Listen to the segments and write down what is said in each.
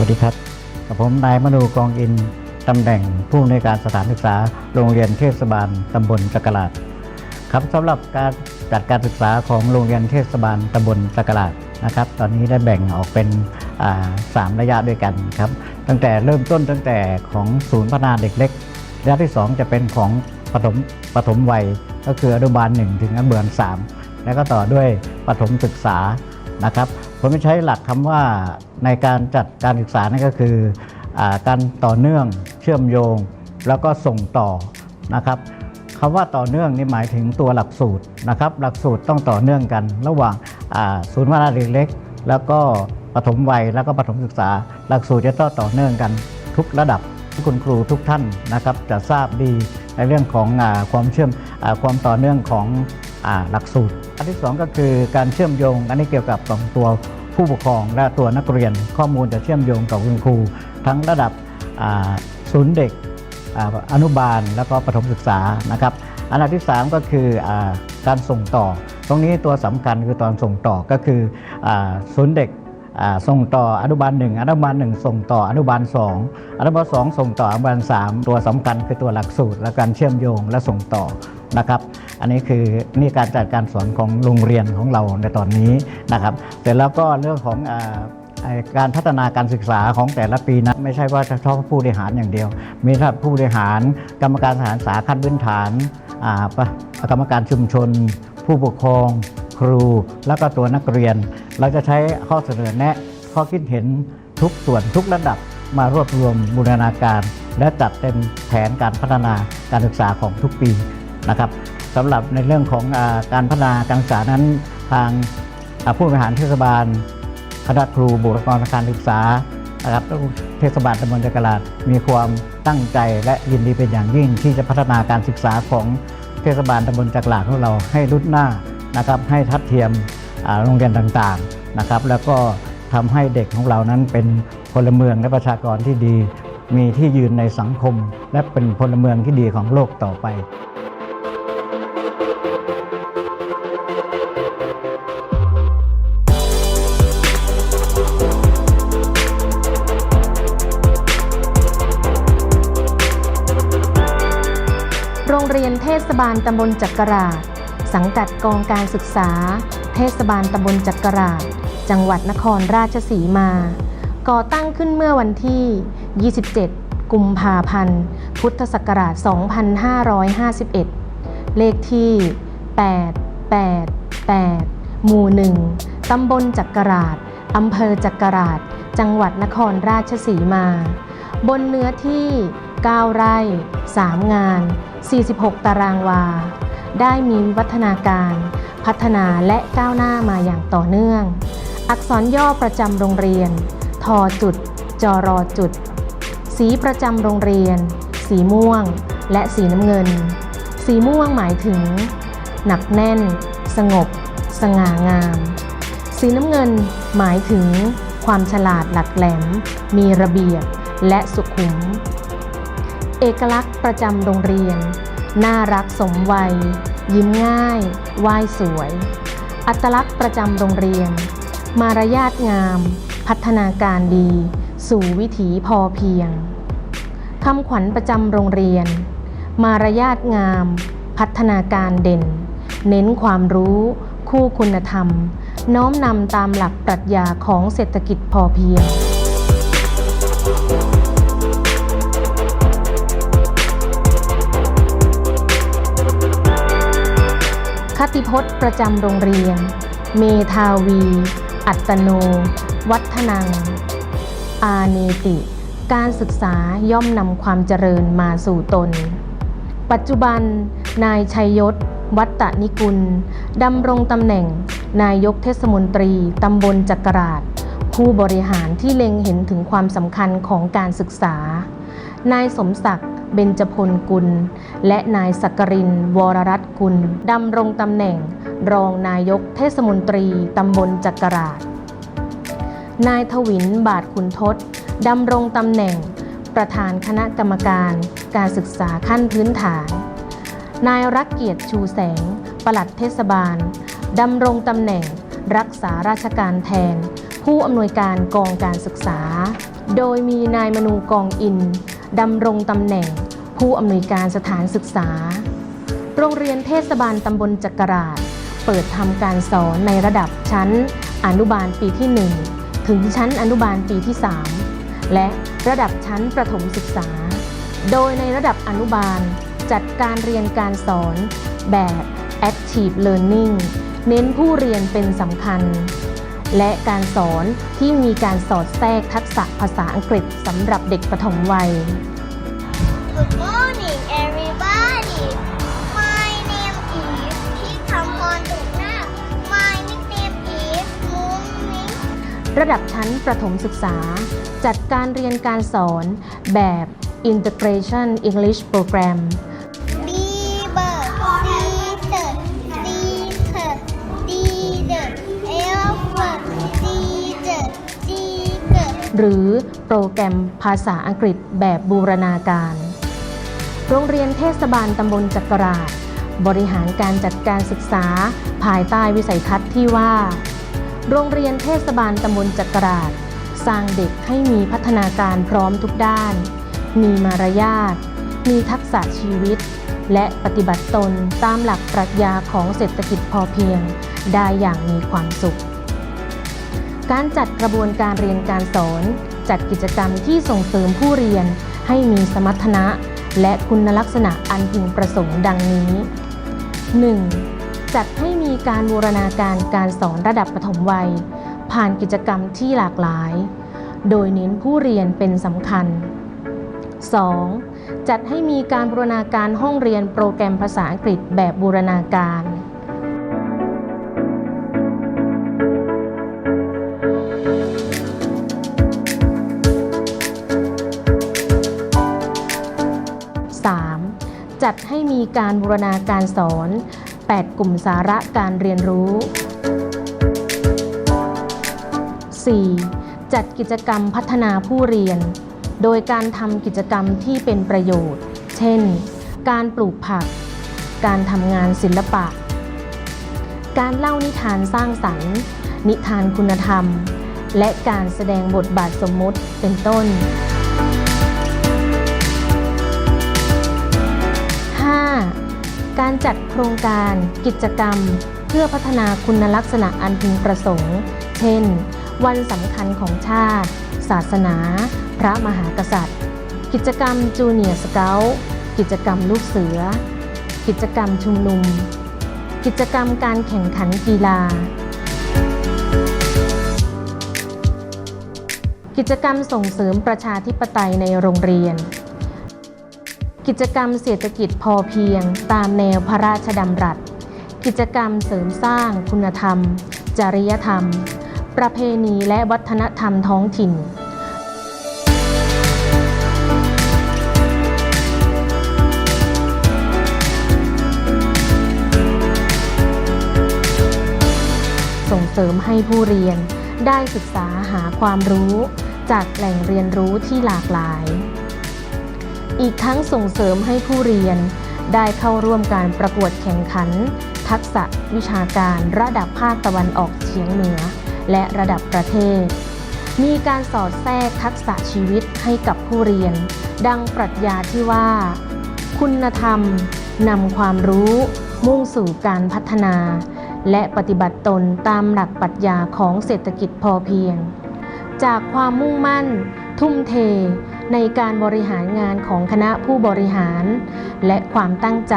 วัสดีครับกับผมนายมนูกองอินตำแหน่งผู้อำนวยการสถานศึกษาโรงเรียนเทศบาลตำบลจักราดครับสำหรับการจัดการศึกษาของโรงเรียนเทศบาลตำบลจักราดนะครับ ตอนนี้ได้แบ่งออกเป็นสามระยะด้วยกันครับ ตั้งแต่เริ่มต้นตั้งแต่ของศูนย์พัฒนาเด็กเล็กระยะที่ 2 จะเป็นของปฐมปฐมวัยก็คืออนุบาล1ถึงอนุบาล3แล้วก็ต่อด้วยปฐมศึกษานะครับ ผมใช้หลักคำว่าในการจัดการศึกษานั่นก็คืออการต่อเนื่องเชื่อมโยง แล้วก็ส่งต่อนะครับคำว่าต่อเนื่องนี่หมายถึงตัวหลักสูตรนะครับ หลักสูตรต้องต่อเนื่องกัน ระหว่างศูนย์พัฒนาเด็กเล็ก แล้วก็ปฐมวัยแล้วก็ปฐมศึกษา หลักสูตรจะต้องต่อเนื่องกัน ทุกระดับคุณครูทุกท่านนะครับ จะทราบดีในเรื่องของอความเชื่อมอความต่อเนื่องของอหลักสูตร อันที่สองก็คือการเชื่อมโยง อันนี้เกี่ยวกับของตัวผู้ปกครองและตัวนักเรียน ข้อมูลจะเชื่อมโยงกับคุณครู ทั้งระดับศูนย์เด็กออนุบาลแล้วก็ประถมศึกษานะครับอันดับที่ 3 ก็คืออการส่งต่อ ตรงนี้ตัวสำคัญคือตอนส่งต่อก็คือศูนย์เด็ก ส่งต่ออนุบาล1อนุบาล1ส่งต่ออนุบาล2องอนุบาล2ส่งต่ออนุบาล3ตัวสำคัญคือตัวหลักสูตร และการเชื่อมโยงและส่งต่อนะครับอันนี้คือนี่การจัดการสอนของโรงเรียนของเราในตอนนี้นะครับเสร็จแล้วก็เรื่องของอการพัฒนาการศึกษาของแต่ละปีนะไม่ใช่ว่าเฉพาะผู้บริหารอย่างเดียว มีทั้งผู้บริหาร กรรมการสถานศึกษาขั้นพื้นฐานอากรรมการชุมชน ผู้ปกครอง ครูแล้วก็ตัวนักเรียน เราจะใช้ข้อเสนอแนะ ข้อคิดเห็นทุกส่วนทุกระดับมารวบรวมบูรณาการ และจัดเต็มแผนการพัฒนาการศึกษาของทุกปีนะครับสำหรับในเรื่องของอการพัฒนาการศึกษานั้นทางาผู้บริหารเทศบาลคณะครูบุคลากรทางการศึกษานะครับเทศบาลตำบลจักราดมีความตั้งใจและยินดีเป็นอย่างยิ่งที่จะพัฒนาการศึกษาของเทศบาลตำบลจักราดของเราให้รุ่นหน้า นะครับให้ทัดเทียมโรงเรียนต่างๆนะครับ แล้วก็ทำให้เด็กของเรานั้นเป็นพลเมืองและประชากรที่ดี มีที่ยืนในสังคม และเป็นพลเมืองที่ดีของโลกต่อไปโรงเรียนเทศบาลตำบลจักราช สังกัดกองการศึกษา เทศบาลตำบลจักราช จังหวัดนครราชสีมา ก่อตั้งขึ้นเมื่อวันที่ 27 กุมภาพันธ์ พุทธศักราช 2551 เลขที่ 888 หมู่ 1 ตำบลจักราช อำเภอจักราช จังหวัดนครราชสีมา บนเนื้อที่ 9 ไร่ 3 งาน 46 ตารางวา ได้มีวิวัฒนาการ พัฒนาและก้าวหน้ามาอย่างต่อเนื่อง อักษรย่อประจำโรงเรียน ทอจุดจอรอจุด สีประจำโรงเรียน สีม่วง และสีน้ำเงิน สีม่วงหมายถึง หนักแน่น สงบ สง่างาม สีน้ำเงินหมายถึง ความฉลาดหลักแหลม มีระเบียบและสุขุม เอกลักษณ์ประจำโรงเรียน น่ารักสมวัย ยิ้มง่ายไหว้สวย อัตลักษณ์ประจำโรงเรียน มารยาทงาม พัฒนาการดี สู่วิถีพอเพียงคำขวัญประจำโรงเรียน มารยาทงาม พัฒนาการเด่น เน้นความรู้คู่คุณธรรม น้อมนำตามหลักปรัชญาของเศรษฐกิจพอเพียง คติพจน์ประจำโรงเรียน เมทาวี อัตโน วัฒนัง อาเนติ การศึกษาย่อมนำความเจริญมาสู่ตน ปัจจุบัน นายชัยยศ วัตตนิกุลดำรงตำแหน่ง นายกเทศมนตรีตำบลจักราช ผู้บริหารที่เล็งเห็นถึงความสำคัญของการศึกษา นายสมศักดิ์ เบญจพลกุล และนายสักกริน วรรัตน์กุลดำรงตำแหน่ง รองนายกเทศมนตรีตำบลจักราช นายทวินบาทขุนทศดำรงตำแหน่ง ประธานคณะกรรมการการศึกษาขั้นพื้นฐาน นายรักเกียรติชูแสง ปลัดเทศบาลดำรงตำแหน่ง รักษาราชการแทนผผู้อำนวยการกองการศึกษา โดยมีนายมนูกองอิน ดำรงตำแหน่ง ผู้อำนวยการสถานศึกษา โรงเรียนเทศบาลตำบลจักราช เปิดทำการสอนในระดับชั้น อนุบาลปีที่ 1 ถึงชั้นอนุบาลปีที่ 3 และระดับชั้นประถมศึกษา โดยในระดับอนุบาลจัดการเรียนการสอนแบบ active learning เน้นผู้เรียนเป็นสำคัญ และการสอนที่มีการสอดแทรกทักษะภาษาอังกฤษสำหรับเด็กปฐมวัย Good morning, everybody. My name is Kitamon Dukna. My nickname is Muming. ระดับชั้นประถมศึกษา จัดการเรียนการสอนแบบ Integration English Program หรือโปรแกรมภาษาอังกฤษแบบบูรณาการ โรงเรียนเทศบาลตำบลจักราช บริหารการจัดการศึกษา ภายใต้วิสัยทัศน์ที่ว่า โรงเรียนเทศบาลตำบลจักราช สร้างเด็กให้มีพัฒนาการพร้อมทุกด้าน มีมารยาท มีทักษะชีวิต และปฏิบัติตนตามหลักปรัชญาของเศรษฐกิจพอเพียง ได้อย่างมีความสุข การจัดกระบวนการเรียนการสอน จัดกิจกรรมที่ส่งเสริมผู้เรียนให้มีสมรรถนะ และคุณลักษณะอันพึงประสงค์ดังนี้ 1. จัดให้มีการบูรณาการการสอนระดับปฐมวัย ผ่านกิจกรรมที่หลากหลาย โดยเน้นผู้เรียนเป็นสำคัญ 2. จัดให้มีการบูรณาการห้องเรียนโปรแกรมภาษาอังกฤษแบบบูรณาการ จัดให้มีการบูรณาการสอน 8 กลุ่มสาระการเรียนรู้ 4. จัดกิจกรรมพัฒนาผู้เรียน โดยการทำกิจกรรมที่เป็นประโยชน์ เช่น การปลูกผัก การทำงานศิลปะ การเล่านิทานสร้างสรรค์ นิทานคุณธรรม และการแสดงบทบาทสมมติเป็นต้น การจัดโครงการ กิจกรรม เพื่อพัฒนาคุณลักษณะอันพึงประสงค์ เช่น วันสำคัญของชาติ ศาสนา พระมหากษัตริย์ กิจกรรมจูเนียร์สเกลกิจกรรมลูกเสือ กิจกรรมชุมนุม กิจกรรมการแข่งขันกีฬา กิจกรรมส่งเสริมประชาธิปไตยในโรงเรียน กิจกรรมเศรษฐกิจพอเพียง ตามแนวพระราชดำรัส กิจกรรมเสริมสร้างคุณธรรม จริยธรรม ประเพณีและวัฒนธรรมท้องถิ่นส่งเสริมให้ผู้เรียนได้ศึกษาหาความรู้ จากแหล่งเรียนรู้ที่หลากหลาย อีกทั้งส่งเสริมให้ผู้เรียน ได้เข้าร่วมการประกวดแข่งขัน ทักษะวิชาการระดับภาคตะวันออกเฉียงเหนือ และระดับประเทศ มีการสอดแทรกทักษะชีวิตให้กับผู้เรียน ดังปรัชญาที่ว่า คุณธรรมนำความรู้ มุ่งสู่การพัฒนา และปฏิบัติตนตามหลักปรัชญาของเศรษฐกิจพอเพียง จากความมุ่งมั่น ทุ่มเท ในการบริหารงานของคณะผู้บริหาร และความตั้งใจ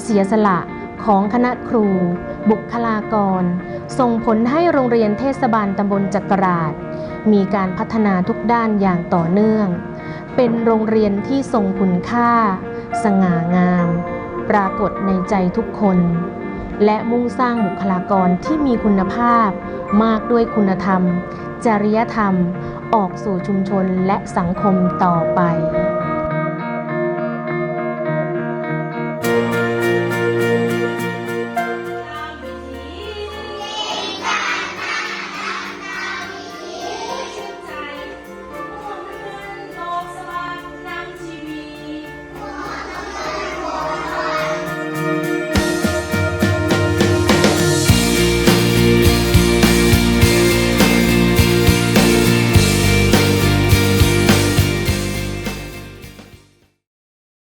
เสียสละของคณะครู บุคลากร ส่งผลให้โรงเรียนเทศบาลตำบลจักราช มีการพัฒนาทุกด้านอย่างต่อเนื่อง เป็นโรงเรียนที่ทรงคุณค่า สง่างาม ปรากฏในใจทุกคน และมุ่งสร้างบุคลากรที่มีคุณภาพ มากด้วยคุณธรรม จริยธรรม ออกสู่ชุมชนและสังคมต่อไป